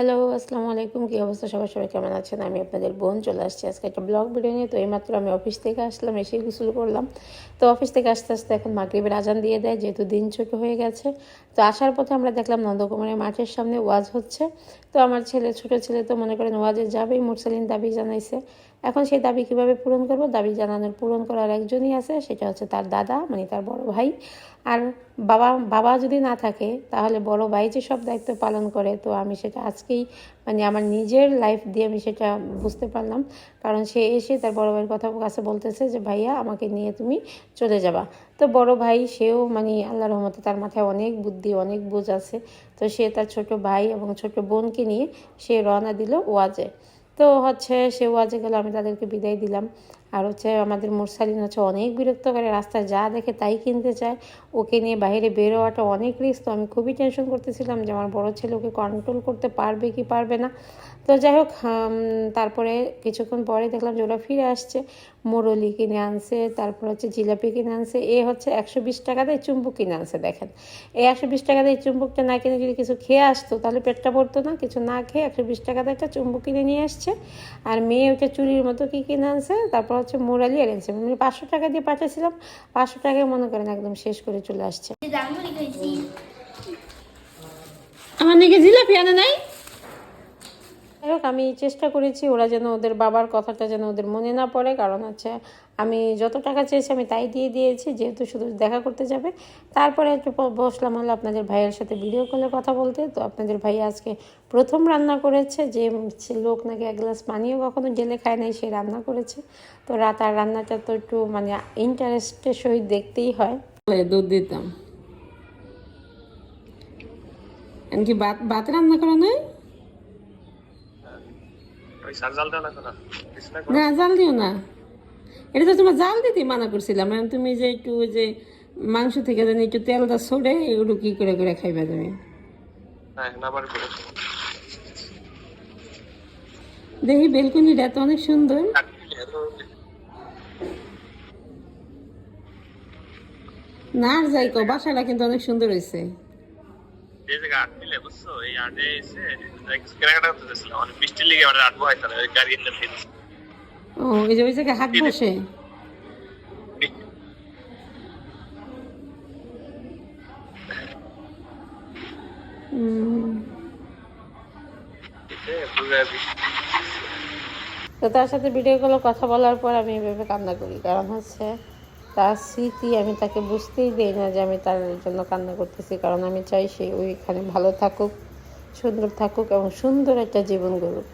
Hello আসসালামু আলাইকুম। কী অবস্থা? সবাই সবাই কেমন আছেন? আমি আপনাদের বোন চলে আসছি আজকে একটা ব্লগ ভিডিও নিয়ে। তো এইমাত্র আমি অফিস থেকে আসলাম, এসে গোসল করলাম। তো অফিস থেকে আসতে আসতে এখন মাগরিবের আজান দিয়ে দেয়, যেহেতু দিন ছোট হয়ে গেছে। তো আসার পথে আমরা দেখলাম নন্দকুমারের মাঠের সামনে ওয়াজ হচ্ছে। তো আমার ছেলে, ছোট ছেলে তো মনে করেন ওয়াজে যাবেই, মুরসালিন দাবি জানাইছে। এখন সেই দাবি কীভাবে পূরণ করব? দাবি জানানোর, পূরণ করার একজনই আছে, সেটা হচ্ছে তার দাদা মানে তার বড় ভাই। আর বাবা বাবা যদি না থাকে, তাহলে বড় ভাই যে সব দায়িত্ব পালন করে, তো আমি সেটা আজকেই মানে আমার নিজের লাইফ দিয়ে আমি সেটা বুঝতে পারলাম। কারণ সে এসে তার বড় ভাইয়ের কথা কাছে বলতেছে যে, ভাইয়া, আমাকে নিয়ে তুমি চলে যাবা। তো বড় ভাই সেও মানে আল্লাহ রহমতে তার মাথায় অনেক বুদ্ধি, অনেক বোঝ আছে। তো সে তার ছোট ভাই এবং ছোট বোনকে নিয়ে সে রওনা দিল ওয়াজে। তো হচ্ছে সে ওয়াজে গেল, আমি তাদেরকে বিদায় দিলাম। আর হচ্ছে আমাদের মুরসালিন হচ্ছে অনেক বিরক্ত করে, রাস্তায় যা দেখে তাই কিনতে চায়। ওকে নিয়ে বাইরে বেরোয়াটা অনেক রিস্ক তো আমি খুবই টেনশন করতেছিলাম যে আমার বড়ো ছেলে ওকে কন্ট্রোল করতে পারবে কি পারবে না। তো যাই হোক তারপরে কিছুক্ষণ পরে দেখলাম যে ওরা ফিরে আসছে। মোরলি কিনে আনছে তারপর হচ্ছে জিলাপি কিনে আনছে। এ হচ্ছে একশো বিশ টাকা দিয়ে চুম্বুক কিনে আনছে দেখেন। এই একশো বিশ টাকা দিয়ে এই চুম্বুকটা না কিনে যদি কিছু খেয়ে আসতো তাহলে পেটটা পড়তো না কিছু না খেয়ে একশো বিশ টাকা দিয়ে একটা চুম্বুক কিনে নিয়ে আসছে। আর মেয়ে ওটা চুরির মতো কী কিনে আনছে তারপর হচ্ছে মোরালি এনেছে। মানে পাঁচশো টাকা দিয়ে পাঠিয়েছিলাম পাঁচশো টাকায় মনে করেন একদম শেষ করে চলে আসছে। আমার নাকি জিলাপি আনে নাই? যাই হোক আমি চেষ্টা করেছি ওরা যেন ওদের বাবার কথাটা যেন ওদের মনে না পড়ে, কারণ হচ্ছে আমি যত টাকা চেয়েছি আমি তাই দিয়ে দিয়েছি, যেহেতু শুধু দেখা করতে যাবে। তারপরে একটু বসলাম হলো আপনাদের ভাইয়ের সাথে ভিডিও কলে কথা বলতে। তো আপনাদের ভাই আজকে প্রথম রান্না করেছে, যে লোক নাকি এক গ্লাস পানিও কখনো জেলে খায় নাই, সে রান্না করেছে। তো রাত আর রান্নাটা তো একটু মানে ইন্টারেস্টের সহিত দেখতেই হয়। দুধ দিতাম। এমনকি ভাত ভাত রান্না করা নয় জাল না জাল দিও না। এটা তো তোমার জাল দিতে মানা করছিলাম। এখন তুমি যে একটু ওই যে মাংস থেকে যেন একটু তেলটা এগুলো কি করে করে খাইবা তুমি? দেখি বেলকুনিটা তো অনেক সুন্দর। না আর যাই কো বাসাটা কিন্তু অনেক সুন্দর হয়েছে আট মিলে বুঝছ? এই আটে এসে কেনাকাটা করতে চাইছিলাম মানে বৃষ্টির লেগে আমার আটবো হয়তো না গাড়ি এনে ফেলছি ও এই যে ওই জায়গায় হাট বসে? তো তার সাথে ভিডিও কলে কথা বলার পর আমি এভাবে কান্না করি কারণ হচ্ছে তার স্মৃতি আমি তাকে বুঝতেই দেই না যে আমি তার জন্য কান্না করতেছি, কারণ আমি চাই সে ওইখানে ভালো থাকুক, সুন্দর থাকুক এবং সুন্দর একটা জীবন গড়ুক।